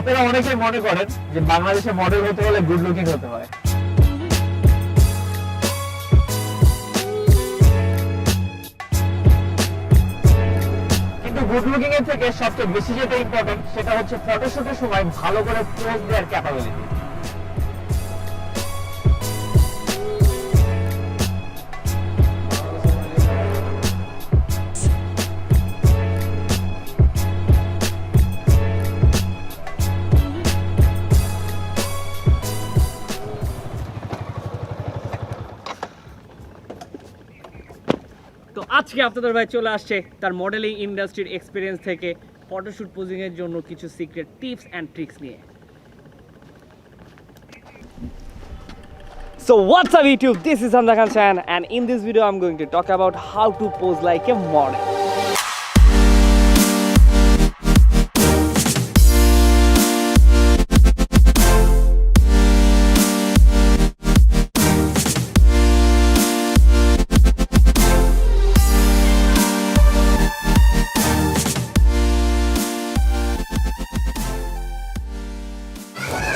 আপনারা অনেকেই মনে করেন যে বাংলাদেশে মডেল হতে হলে গুড লুকিং হতে হয়। কিন্তু গুড লুকিং এর থেকে সবচেয়ে বেশি যেটা ইম্পর্টেন্ট সেটা হচ্ছে ফটোশুটের সময় ভালো করে পোজ দেওয়ার ক্যাপাবিলিটি আজকে আপনাদের ভাই চলে আসছে তার মডেলিং ইন্ডাস্ট্রির এক্সপিরিয়েন্স থেকে ফটোশ্যুট পোজিংয়ের এর জন্য কিছু সিক্রেট টিপস অ্যান্ড ট্রিক্স নিয়ে So what's up YouTube? This is Hamza Khan Chan and in this video I'm going to talk about how to pose like a model.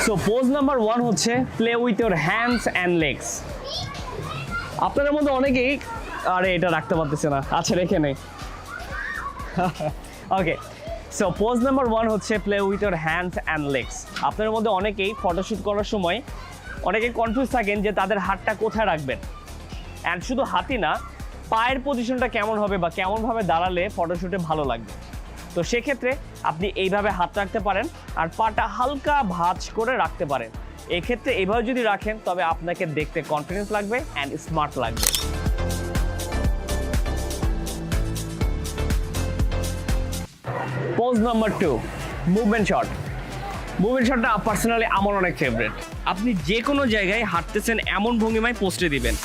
So pose number one হচ্ছে play with your hands and legs আপনাদের মধ্যে অনেকেই, আরে, এটা রাখতে পারতেছে না। আচ্ছা রেখে নেই। Okay so pose number one হচ্ছে play with your hands and legs আপনাদের মধ্যে অনেকেই ফটোশ্যুট করার সময় অনেকে কনফিউজ থাকেন যে তাদের হাতটা কোথায় রাখবেন। অ্যান্ড শুধু হাতই না, পায়ের পজিশনটা কেমন হবে বা কেমনভাবে দাঁড়ালে ফটোশ্যুটে ভালো লাগবে। তো সেক্ষেত্রে আপনি এইভাবে হাত রাখতে পারেন আর পাটা হালকা ভাঁজ করে রাখতে পারেন। এক্ষেত্রে এভাবে যদি রাখেন, তবে আপনাকে দেখতে কনফিডেন্স লাগবে অ্যান্ড স্মার্ট লাগবে। Pose number two movement shot movement শটটা পার্সোনালি আমার অনেক ফেভারিট আপনি যে কোনো জায়গায় হাঁটতেছেন এমন ভঙ্গিমায় পোস্টে দিবেন।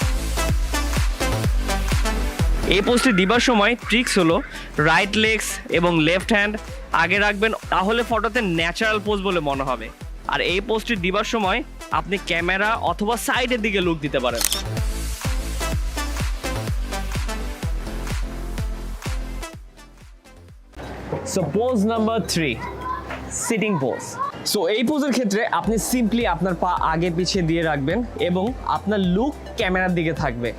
এই পোস্টে দিবার সময় ট্রিক্স হলো রাইট লেগস এবং লেফট হ্যান্ড আগে রাখবেন, তাহলে ফটোতে ন্যাচারাল পোজ বলে মনে হবে। আর এই পোস্টটি দিবার সময় আপনি ক্যামেরা অথবা সাইডের দিকে লুক দিতে পারেন। So pose number three sitting pose so এই পোজের ক্ষেত্রে আপনি সিম্পলি আপনার পা আগে পিছিয়ে দিয়ে রাখবেন এবং আপনার লুক ক্যামেরার দিকে থাকবে।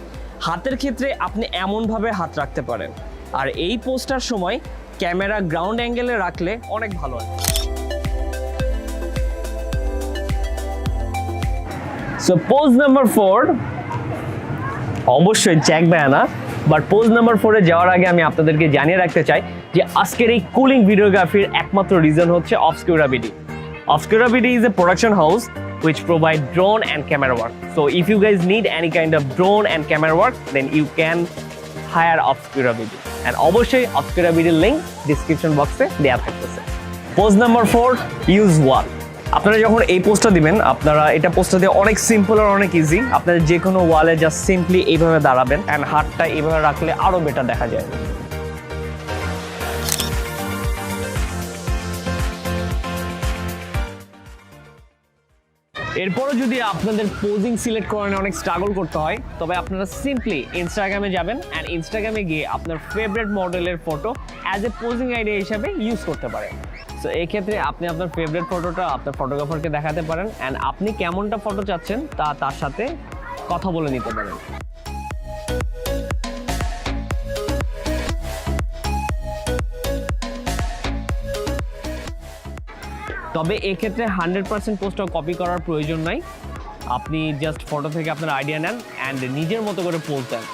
হাতের ক্ষেত্রে আপনি এমনভাবে হাত রাখতে পারেন। আর এই পোজটার সময় ক্যামেরা গ্রাউন্ড অ্যাঙ্গেলে রাখলে অনেক ভালো হয়। সো পোজ নাম্বার ফোর অবশ্যই জ্যাক ব্যানা বাট পোজ নাম্বার ফোরে যাওয়ার আগে আমি আপনাদেরকে জানিয়ে রাখতে চাই যে আজকের এই কুলিং ভিডিওগ্রাফির একমাত্র রিজন হচ্ছে Obscura BD Obscura BD is a production house which provide drone and camera work. So if you guys need any kind of drone and camera work, then you can hire Obscurability. And অবশ্যই Obscurability link description box boxে দেওয়া থাকতেছে pose number four use wall আপনারা যখন এই পোস্টটা দিবেন আপনারা এটা পোস্টটা দিয়ে অনেক সিম্পল আর অনেক ইজি আপনারা যে কোনো ওয়ালে জাস্ট সিম্পলি এইভাবে দাঁড়াবেন অ্যান্ড হাতটা এইভাবে রাখলে আরও বেটার দেখা যায় এরপরও যদি আপনাদের পোজিং সিলেক্ট করেন অনেক স্ট্রাগল করতে হয়, তবে আপনারা সিম্পলি ইনস্টাগ্রামে যাবেন অ্যান্ড ইনস্টাগ্রামে গিয়ে আপনার ফেভারেট মডেলের photo as a posing idea হিসাবে ইউজ করতে পারেন। সো এই ক্ষেত্রে আপনি আপনার ফেভারিট ফটোটা আপনার ফটোগ্রাফারকে দেখাতে পারেন অ্যান্ড আপনি কেমনটা ফটো চাচ্ছেন তা তার সাথে কথা বলে নিতে পারেন। তবে এক্ষেত্রে হান্ড্রেড পার্সেন্ট পোস্টটা কপি করার প্রয়োজন নাই। আপনি জাস্ট ফটো থেকে আপনার আইডিয়া নেন অ্যান্ড নিজের মতো করে পোজ দেন।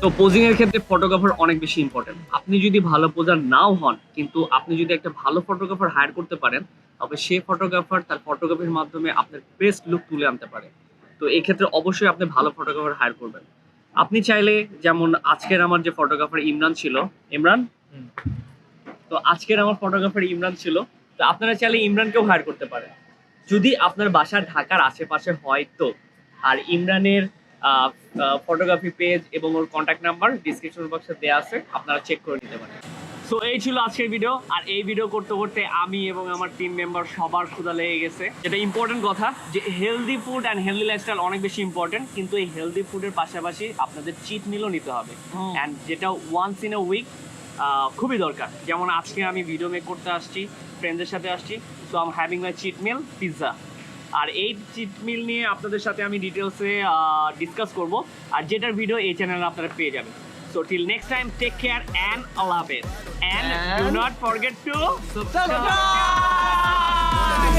তো পোজিং এর ক্ষেত্রে ফটোগ্রাফার অনেক বেশি ইম্পর্টেন্ট আপনি যদি ভালো পোজার নাও হন, কিন্তু আপনি যদি একটা ভালো ফটোগ্রাফার হায়ার করতে পারেন, তবে সে ফটোগ্রাফার তার ফটোগ্রাফির মাধ্যমে আপনার বেস্ট লুক তুলে আনতে পারে। তো এই ক্ষেত্রে অবশ্যই আপনি ভালো ফটোগ্রাফার হায়ার করবেন। আপনি চাইলে যেমন আজকের আমার যে ফটোগ্রাফার ইমরান ছিল ইমরান? তো আজকের আমার ফটোগ্রাফার ইমরান ছিল তো আপনারা চাইলে ইমরানকেও হায়ার করতে পারেন। যদি আপনার বাসা ঢাকার আশেপাশে হয় তো। আর ইমরানের ফটোগ্রাফি পেজ এবং ওর কন্ট্যাক্ট নাম্বার ডিসক্রিপশন বক্সে দেওয়া আছে আপনারা চেক করে নিতে পারেন। সো এই ছিল আজকের ভিডিও আর এই ভিডিও করতে করতে আমি এবং আমার টিম মেম্বার সবার ক্ষুধা লেগে গেছে। যেটা ইম্পর্টেন্ট কথা যে healthy food and healthy lifestyle অনেক বেশি ইম্পর্টেন্ট কিন্তু এই হেলদি ফুডের পাশাপাশি আপনাদের চিট মিলও নিতে হবে। অ্যান্ড যেটা ওয়ান্স ইন আ উইক খুবই দরকার। যেমন আজকে আমি ভিডিও মেক করতে আসছি ফ্রেন্ডদের সাথে আসছি so I'm having my cheat meal pizza আর এই চিট মিল নিয়ে আপনাদের সাথে আমি ডিটেলসে ডিসকাস করব। আর যেটার ভিডিও এই চ্যানেলে আপনারা পেয়ে যাবেন। So till next time take care and আল্লাহ হাফেজ and do And- not forget to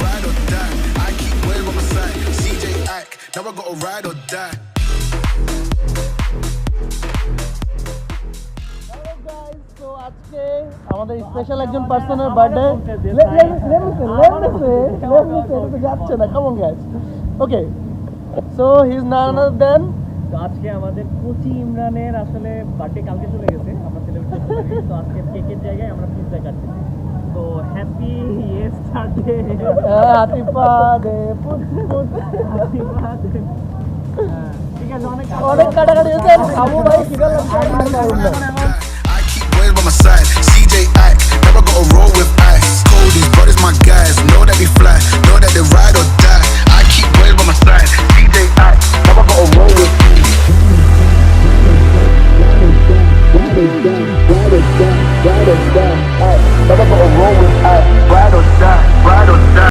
ride or die. I keep Will on my side. CJ Ack, now I gotta ride or die. তো আজকে আমাদের special একজন পার্সনের birthday যাচ্ছে না কেমন guess okay so he is none other than তো আজকে আমাদের কোচি ইমরানের আসলে বার্থডে কালকে চলে গেছে আমরা সেলিব্রেট করতে তো আজকে কেকের জায়গায় আমরা পিৎজা কাটছি তো happy yesterday happy birthday put put happy birthday ঠিক আছে অনেক অনেক কাটাকাটি হয়েছে আবু হ্যাঁ, ভাই কি my side, CJ act, never gonna roll with ice. My guys, know that we fly, know that they ride or die.